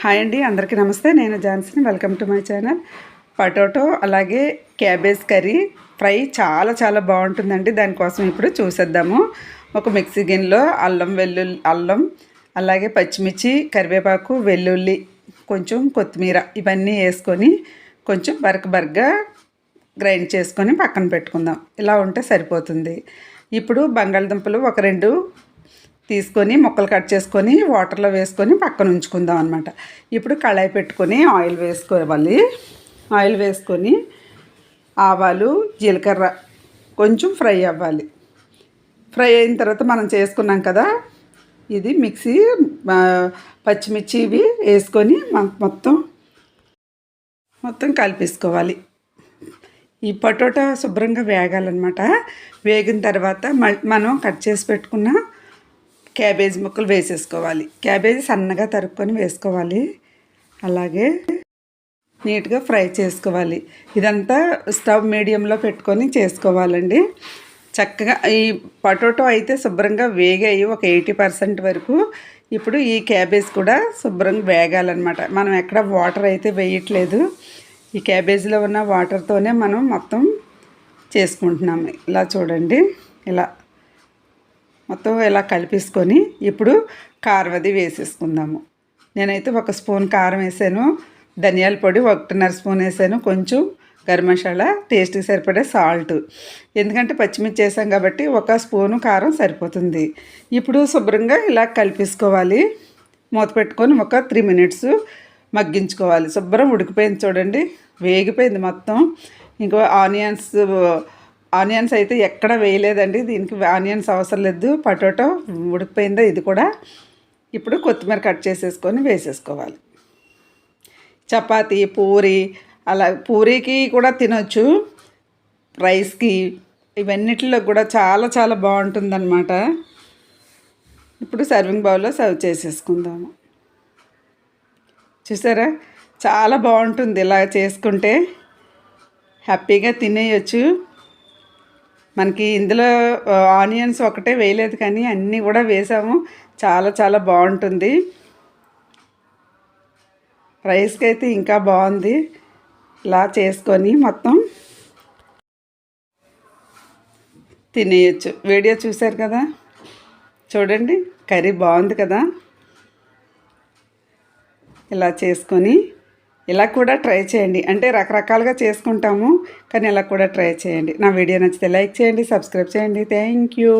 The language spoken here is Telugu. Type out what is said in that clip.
హాయ్ అండి అందరికీ నమస్తే. నేను Johnson welcome to my channel. Potato అలాగే క్యాబేజ్ కర్రీ ఫ్రై చాలా చాలా బాగుంటుందండి. దానికోసం ఇప్పుడు చూసేద్దాము. ఒక మిక్సీ గిన్నెలో అల్లం వెల్లుల్లి అల్లం అలాగే పచ్చిమిర్చి కరివేపాకు వెల్లుల్లి కొంచెం కొత్తిమీర ఇవన్నీ వేసుకొని కొంచెం బరక బరగ్గా గ్రైండ్ చేసుకొని పక్కన పెట్టుకుందాం. ఇలా ఉంటే సరిపోతుంది. ఇప్పుడు బంగాళదుంపలు ఒక రెండు తీసుకొని ముక్కలు కట్ చేసుకొని వాటర్లో వేసుకొని పక్కన ఉంచుకుందాం అనమాట ఇప్పుడు కళాయి పెట్టుకొని ఆయిల్ వేసుకోవాలి. ఆయిల్ వేసుకొని ఆవాలు జీలకర్ర కొంచెం ఫ్రై అవ్వాలి. ఫ్రై అయిన తర్వాత మనం చేసుకున్నాం కదా ఇది మిక్సీ పచ్చిమిర్చి ఇవి వేసుకొని మొత్తం మొత్తం కలిపేసుకోవాలి. ఈ పొటాటో శుభ్రంగా వేగాలన్నమాట. వేగిన తర్వాత మ- మనం కట్ చేసి పెట్టుకున్న క్యాబేజ్ ముక్కలు వేసేసుకోవాలి. క్యాబేజీ సన్నగా తరుక్కొని వేసుకోవాలి. అలాగే నీట్గా ఫ్రై చేసుకోవాలి. ఇదంతా స్టవ్ మీడియంలో పెట్టుకొని చేసుకోవాలండి. చక్కగా ఈ పొటాటో అయితే శుభ్రంగా వేగాయి ఒక ఎయిటీ పర్సెంట్ వరకు. ఇప్పుడు ఈ క్యాబేజ్ కూడా శుభ్రంగా వేగాలన్నమాట. మనం ఎక్కడ వాటర్ అయితే వేయట్లేదు. ఈ క్యాబేజీలో ఉన్న వాటర్తోనే మనం మొత్తం చేసుకుంటున్నాము. ఇలా చూడండి. ఇలా మొత్తం ఇలా కలిపేసుకొని ఇప్పుడు కారం అది వేసేసుకుందాము. నేనైతే ఒక స్పూన్ కారం వేసాను ధనియాల పొడి ఒకటిన్నర స్పూన్ వేసాను కొంచెం గరం మసాలా టేస్ట్కి సరిపడే సాల్ట్. ఎందుకంటే పచ్చిమిర్చి వేసాం కాబట్టి ఒక స్పూను కారం సరిపోతుంది. ఇప్పుడు శుభ్రంగా ఇలా కలిపేసుకోవాలి. మూత పెట్టుకొని ఒక త్రీ మినిట్స్ మగ్గించుకోవాలి. శుభ్రం ఉడికిపోయింది చూడండి వేగిపోయింది మొత్తం. ఇంకో ఆనియన్స్ ఆనియన్స్ అయితే ఎక్కడ వేయలేదండి. దీనికి ఆనియన్స్ అవసరం లేదు. పటోటో ఉడికిపోయిందో? ఇది కూడా ఇప్పుడు కొత్తిమీర కట్ చేసేసుకొని వేసేసుకోవాలి. చపాతి పూరి అలా పూరీకి కూడా తినొచ్చు. రైస్కి ఇవన్నిటిలో కూడా చాలా చాలా బాగుంటుందన్నమాట. ఇప్పుడు సర్వింగ్ బౌల్లో సర్వ్ చేసేసుకుందాము. చూసారా? చాలా బాగుంటుంది ఇలా చేసుకుంటే. హ్యాపీగా తినేయచ్చు. మనకి ఇందులో ఆనియన్స్ ఒకటే వేయలేదు కానీ అన్నీ కూడా వేసాము. చాలా చాలా బాగుంటుంది. రైస్కి అయితే ఇంకా బాగుంది. ఇలా చేసుకొని మొత్తం తినేయచ్చు. వీడియో చూశారు కదా? చూడండి. కర్రీ బాగుంది కదా? ఇలా చేసుకొని ఇలా కూడా ట్రై చేయండి. అంటే రకరకాలుగా చేసుకుంటాము కానీ ఇలా కూడా ట్రై చేయండి. నా వీడియో నచ్చితే లైక్ చేయండి సబ్స్క్రైబ్ చేయండి. Thank you.